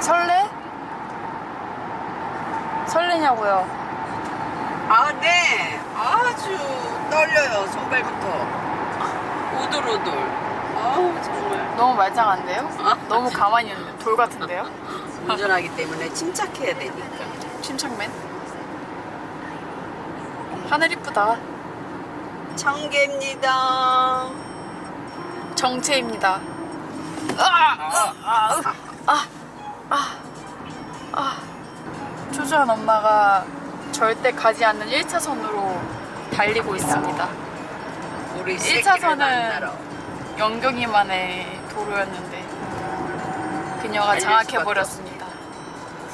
설레? 설레냐고요. 아, 네. 아주 떨려요, 손발부터. 오돌오돌. 아우, 정말. 너무 말짱한데요? 너무 가만히 있는데 돌 같은데요? 운전하기 때문에 침착해야 되니까. 침착맨. 하늘 이쁘다. 청개입니다. 정체입니다. 아, 아, 아, 아, 아, 아. 초조한 엄마가 절대 가지 않는 1차선으로 달리고 있습니다. 우리 일차선은- 새끼를 만나러. 영경이만의 도로였는데 그녀가 장악해버렸습니다.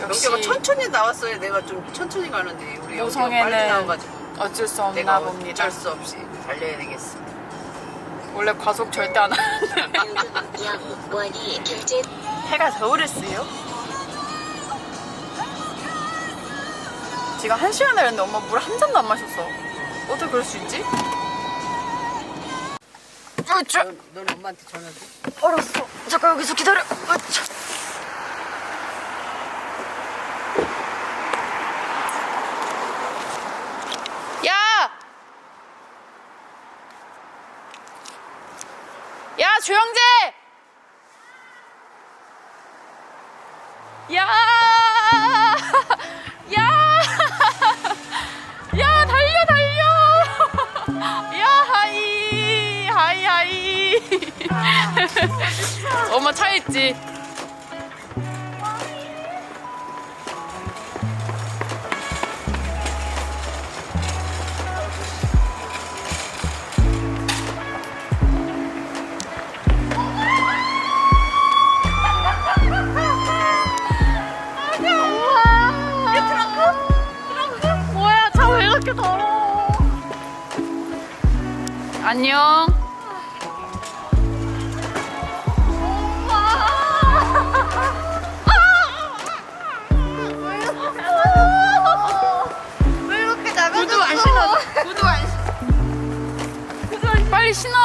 역시 여기가 천천히 나왔어야 내가 좀 천천히 가는데 우리 여기가 빨리 모성애는 나와가지고 어쩔 수 없나 내가 봅니다. 어쩔 수 없이 달려야 되겠어. 원래 과속 절대 안 하는데 결제 해가 겨울했어요? 지금 한 시간 내렸는데 엄마 물 한 잔도 안 마셨어. 어떻게 그럴 수 있지? 으쌰! 넌, 넌 엄마한테 전화 줘. 알았어. 잠깐 여기서 기다려. 으쌰! 엄마 있지? 차왜 이렇게 더러워? 안녕. 구두 안 신어. 구두 안 신어. 구두 안 빨리 신어.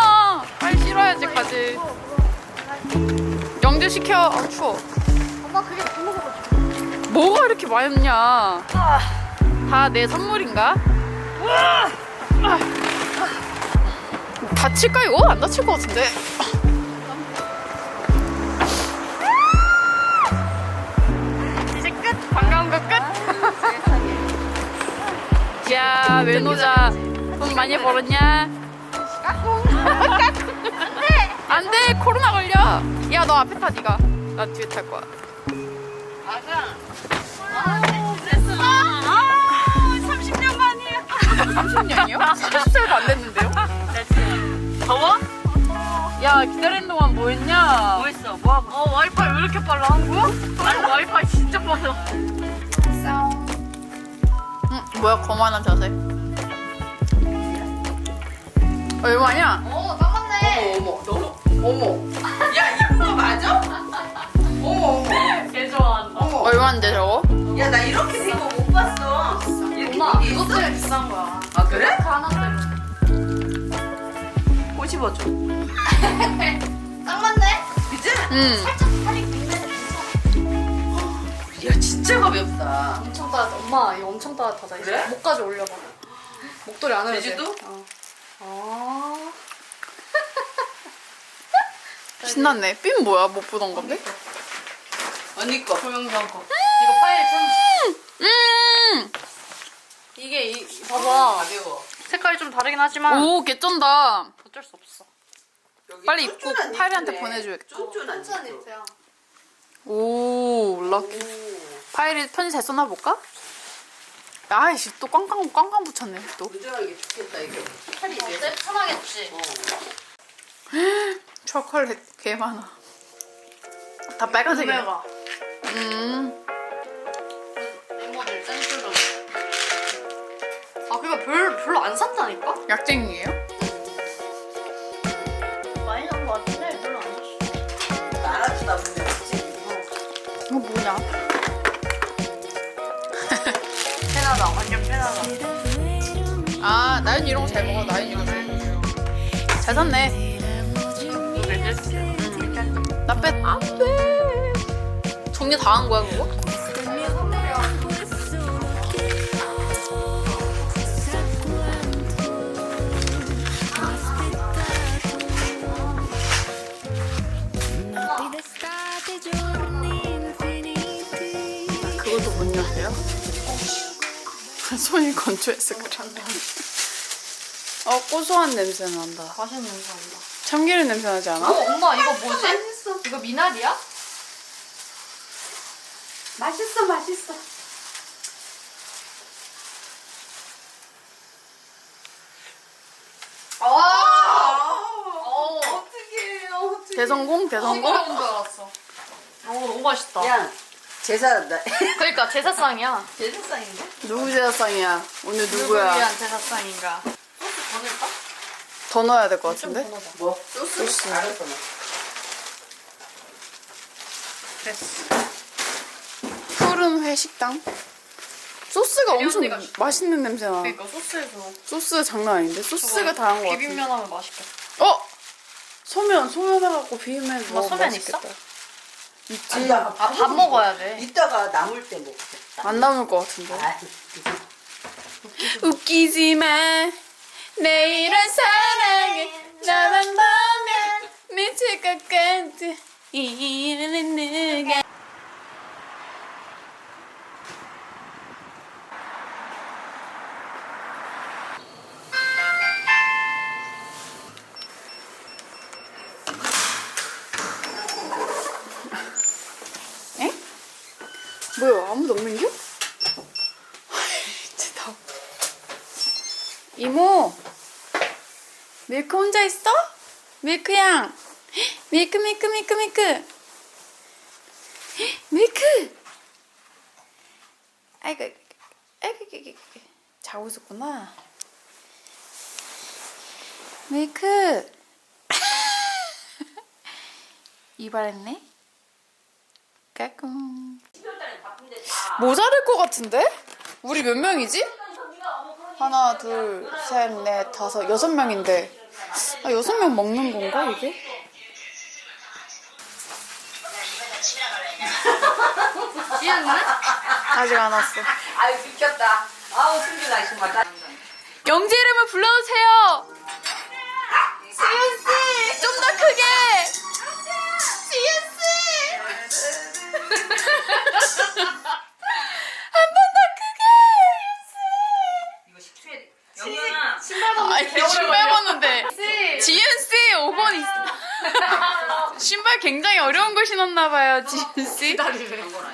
빨리 신어야지 가지. 영재 시켜. 아 추워. 엄마 그게 부모가 뭐가 이렇게 많냐? 다 내 선물인가? 다칠까 이거? 안 다칠 것 같은데. 야 외노자 돈 많이 벌었냐? 안 돼 코로나 걸려. 야 너 앞에 타 네가. 나 뒤에 탈 거야. 아, 30년 만이야. 30년이요? 30살도 안 됐는데요? 더워? 야 기다리는 동안 뭐 했냐? 뭐 했어? 뭐 하고? 어 와이파이 왜 이렇게 빨라 한국어? 아니, 와이파이 진짜 빨라. 응 뭐야 거만한 자세 얼마냐? 어, 깜깜네. 어머, 어머, 너무, 어머. 야, 이쁜 거 맞아? 어머, 어머. 개 좋아한다 어머. 얼마인데 저거? 야, 나 이렇게 된거못 봤어. 이렇게 엄마, 게 이것 있어? 때문에 비싼 거야. 아, 그래? 하나인데. 꼬집어줘. 딱 맞네? 그지? 응 살짝 살이 굉장히 괜찮아. 야, 진짜 가볍다. 엄청 따뜻. 엄마, 이거 엄청 따뜻하다. 이제 그래? 목까지 올려봐. 목도리 안 흘러지? 제주도? 어. 아. 신났네 삔 뭐야 못 보던 건데? 언니 거. 동영상 거. 이거 파일 참. 음! 이게 이 봐봐. 가벼워. 색깔이 좀 다르긴 하지만 오 개쩐다 어쩔 수 없어. 여기 빨리 입고 쫀쫀한 파일한테 니트네. 보내줘야겠다. 쫀쫀한 니트. 니트야. 오 럭키 파일이 편지 잘 써나 볼까? 아이씨 또 꽝꽝 꽝꽝 붙였네 또 운전하기 좋겠다, 이게. 팔이 내. 어때? 편하겠지. 어. 초콜릿 개 많아 다 빨간색이야 구매가. 음 이모들 센스로. 아 그거 별 별로 안 샀다니까? 약쟁이에요? 이런 거 잘 먹어 나연 이런 거잘 샀네 음, 나 뺐. 안 돼. 정리 다 한 거야 그거? 그것도 못 여세요? 손이 건조해서 그래. 어 고소한 냄새 난다. 맛있는 냄새 난다. 참기름 냄새 나지 않아? 어, 엄마 이거 뭐지? 이거 미나리야? 맛있어 맛있어. 아, 아, 어. 어떡해 어떡해. 대성공 대성공. 싱거운 줄 알았어. 어, 너무 맛있다. 야 제사 나 그러니까 제사상이야. 제사상인데? 누구 제사상이야? 오늘 누구야? 위한 제사상인가? 소스 더 넣을까? 더 넣어야 될것좀 같은데? 뭐? 소스? 알았어. 됐어. 푸른 회식당. 소스가 엄청 언니가 맛있는 냄새 나. 그러니까 소스에서 소스 장난 아닌데? 소스가 다한 것 같은데. 비빔면 하면 맛있겠다. 어? 소면 소면 해갖고 비빔면 너 먹으면 소면 맛있겠다. 있어? 있지. 아니, 나 아, 밥 먹어야 돼. 이따가 남을 때 먹자. 안 남을 것 같은데. 아, 웃기지 마. 내일은 사랑해. 나만 보면 미칠 것 같아. 이유는 누가. 에? 뭐야 아무도 없는겨? 진짜 다 이모 밀크 혼자 있어? 밀크양 밀크 밀크 밀크 밀크 밀크 아이고 아이고 아이고. 자고 있었구나 밀크 이발했네 까꿍 모자랄 것 같은데? 우리 몇 명이지? 하나, 둘, 셋, 넷, 다섯, 여섯 명인데. 아, 여섯 명 먹는 건가, 이게? 지은이는? 아직 안 왔어. 아유 미쳤다. 아우 숨길라 정말. 영재 이름을 불러주세요! 지윤씨! 좀 더 크게! 지윤씨! 한 번 더 크게! 이거 식초에 영현아. 아니, 신발 벗는데. 지윤씨, 5번 있어. 신발 굉장히 어려운 걸 신었나 봐요, 지윤씨. 당근아.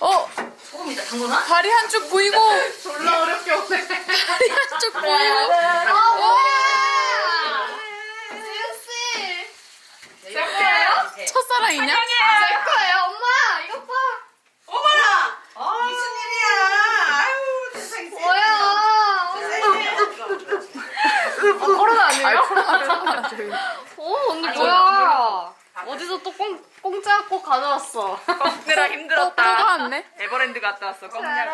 어, 소금이다 당근아? 다리 한쪽 보이고, 졸라 어렵게 오네. 다리 한쪽 보이고. 아, 와! 지은씨. 제 거예요? 첫사랑이냐? 제 거예요, 엄마. 이것 봐. 어머나. 무슨 일이야? 아유 세상에. 뭐야. 코로나 아니에요? 아이, 저기. 어, 언니 뭐야? 어디서 또 공, 공짜 꼭 가져왔어. 내라 또 뽑아왔네? 에버랜드 갔다 왔어. 껌냐고.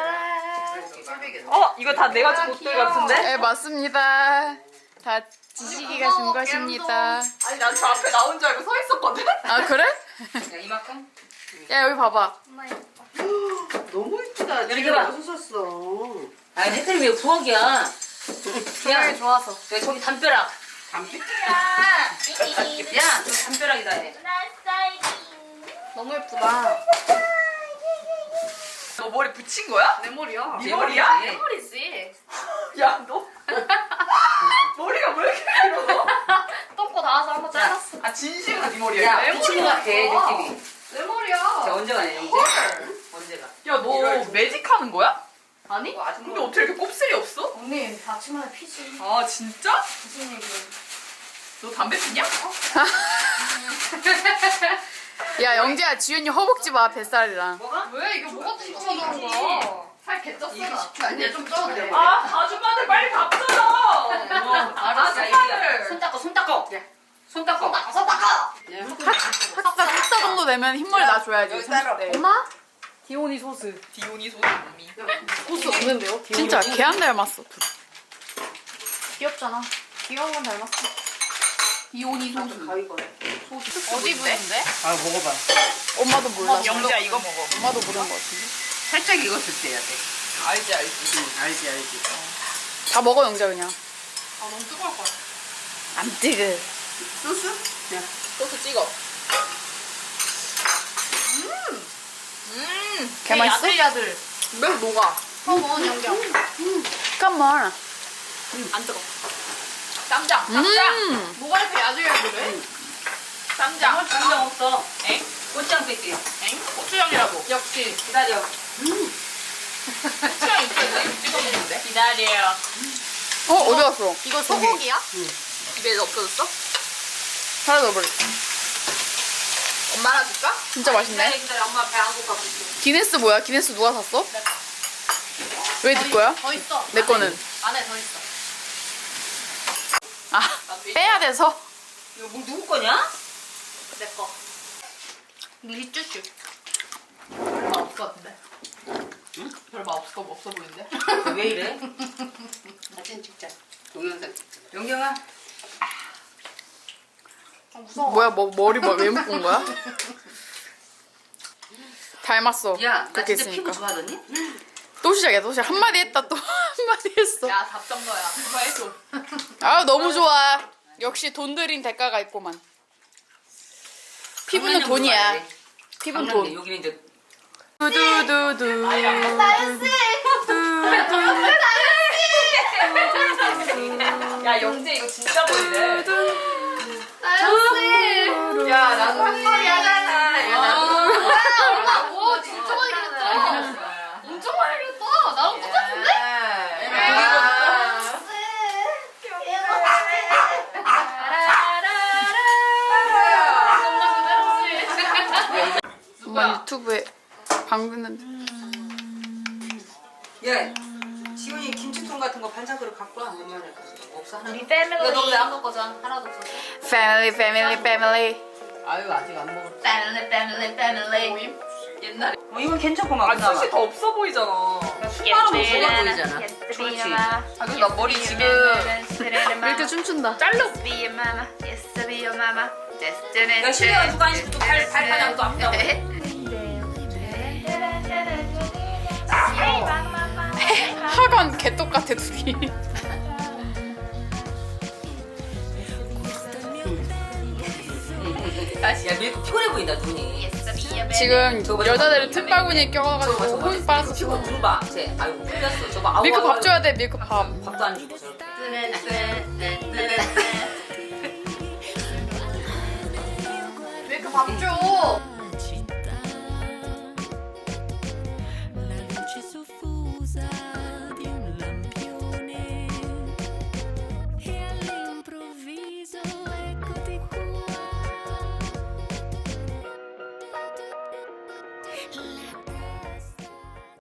어 이거 다 내가 준 옷들 같은데? 네, 맞습니다. 다 지식이가 준 것입니다. 아니 난 저 앞에 나온 줄 알고 서 있었거든. 아, 그래? 야 이만큼? 야, 여기 봐봐. 너무 이쁘다. 이렇게 봐. 어디서 샀어? 아, 혜택이 왜 부엌이야? 조명이 좋아서. 야, 저기 담벼락. 담배? 야, 저기 담벼락이다. 해. 너무 예쁘다. 너 머리 붙인 거야? 내 머리야. 네 머리야? 내 머리지. 야 너. 머리가 왜 이렇게 길어? 똥꼬 닿아서 한번 잘랐어. 아 진심으로 네 머리야? 야, 내 미친 것 같아. 느낌이. 내 머리야. 자, 언제 가냐, 영재? 언제 가? 야 너 매직 하는 거야? 아니? 근데 어떻게 이렇게 곱슬이 없어? 언니 아침마다 피지. 아 진짜? 무슨 얘기야? 너 담배 피냐? 야, 영재야, 지윤이 허벅지 봐, 뱃살이랑. 뭐가? 왜 이게 뭐가 튀어나온 거야? 살 개쪘어. 식초 아니야 좀 쪄도 돼. 아 아줌마들 빨리 밥 줘라. 어, 아줌마들. 이거. 손 닦어, 손 닦어. 손 닦어. 나가서 나가. 탁사, 탁사 정도 되면 여기 따라. 30대. 엄마? 디오니 소스. 디오니 소스 몸이. 소스 없는데요? 진짜 걔안 닮았어. 둘. 귀엽잖아. 귀여운 건 닮았어. 이온 이 소스. 가위 거래. 어디 부는데? 아 먹어봐. 엄마도 몰라. 영재야 이거 먹어. 엄마도 모르는 것 같은데. 살짝 익었을 때야 돼. 알지 알지. 응, 알지 알지. 다 먹어 영재 그냥. 아 너무 뜨거울 거야. 안 뜨거. 소스? 야. 소스 찍어. 음. 음. 개 맛있어? 야들야들. 왜 녹아? 어머 영경. 잠깐만. 안 뜨거. 쌈장. 쌈장. 음. 뭐가 이렇게 야들야들해? 쌈장. 쌈장 없어. 엥? 고추장 뺄게. 엥? 고추장이라고. 역시. 기다려. 고추장 있어. 이거 찍어 먹는데. 기다려. 어 어디 갔어? 이거 소고기야? 집에 없어졌어? 하나 넣어버려. 엄마 하나 줄까? 진짜 맛있네. 기다려. 엄마 배 안고. 기네스 뭐야? 기네스 누가 샀어? 왜 네 거야? 더 있어. 내 거는. 안에 더 있어. 아 빼야 돼서. 이거 뭐 누구 거냐? 내 거. 리쭈쭈. 별맛 없을 것 같은데. 별맛 없을 거 없어 보이는데. 왜 이래? 사진 찍자. 동영상 찍자. 영경아. 아, 무서워. 뭐야 뭐 머리 뭐, 왜 묶은 거야? 닮았어. 야, 나 그렇게 진짜 피부 있으니까. 좋아하더니? 또 시작이야 또 시작. 한마디 했다 또 한마디 했어. 야 답정 너야. 그거 해줘. 아 너무 좋아. 역시 돈 들인 대가가 있구만. 피부는 돈이야. 피부는. 돈. 여기는 이제 두두두두. 야 영재 이거 진짜 보이네. 나연씨. 야 나도 한 마리 하잖아. 야 나도. 엄마 뭐 진짜 많이 그렸다. 엄청 많이 그렸다. 나랑 똑같은데? 엄마 유튜브에 방 듣는데. 야, 지훈이 김치통 같은 거 반찬 그릇 갖고 와. 얼마나 없어 하나. 우리 패밀리. 너왜 안 먹거잖 하나도 없어. 패밀리 패밀리 패밀리. 아유 아직 안 먹었어. 패밀리 패밀리 패밀리. 모임? 옛날에. 어, 이건 괜찮고 막 아. 숱이 더 없어 보이잖아. 수많은 목소리가 보이잖아. 그렇지. 아 근데 나 머리 지금 왜 이렇게 춤춘다? 잘라. Be your mama, yes to be your mama. 야, 실내가 누가 아니고 또 발, 발바닥 또 아프다고. 하관 개 똑같아 둘이. 야, 밀크 피곤해 보인다, 눈이. 지금 저거 여자들은 틈바구니에 껴가지고 저거 저거 혼 빨아서 피곤 피곤. 눈 봐. 쟤, 아이고, 풀렸어. 저거 아우. 밀크 아우, 밥 줘야 돼 밀크 밥. 밥도 안 주고 저렇게. 이렇게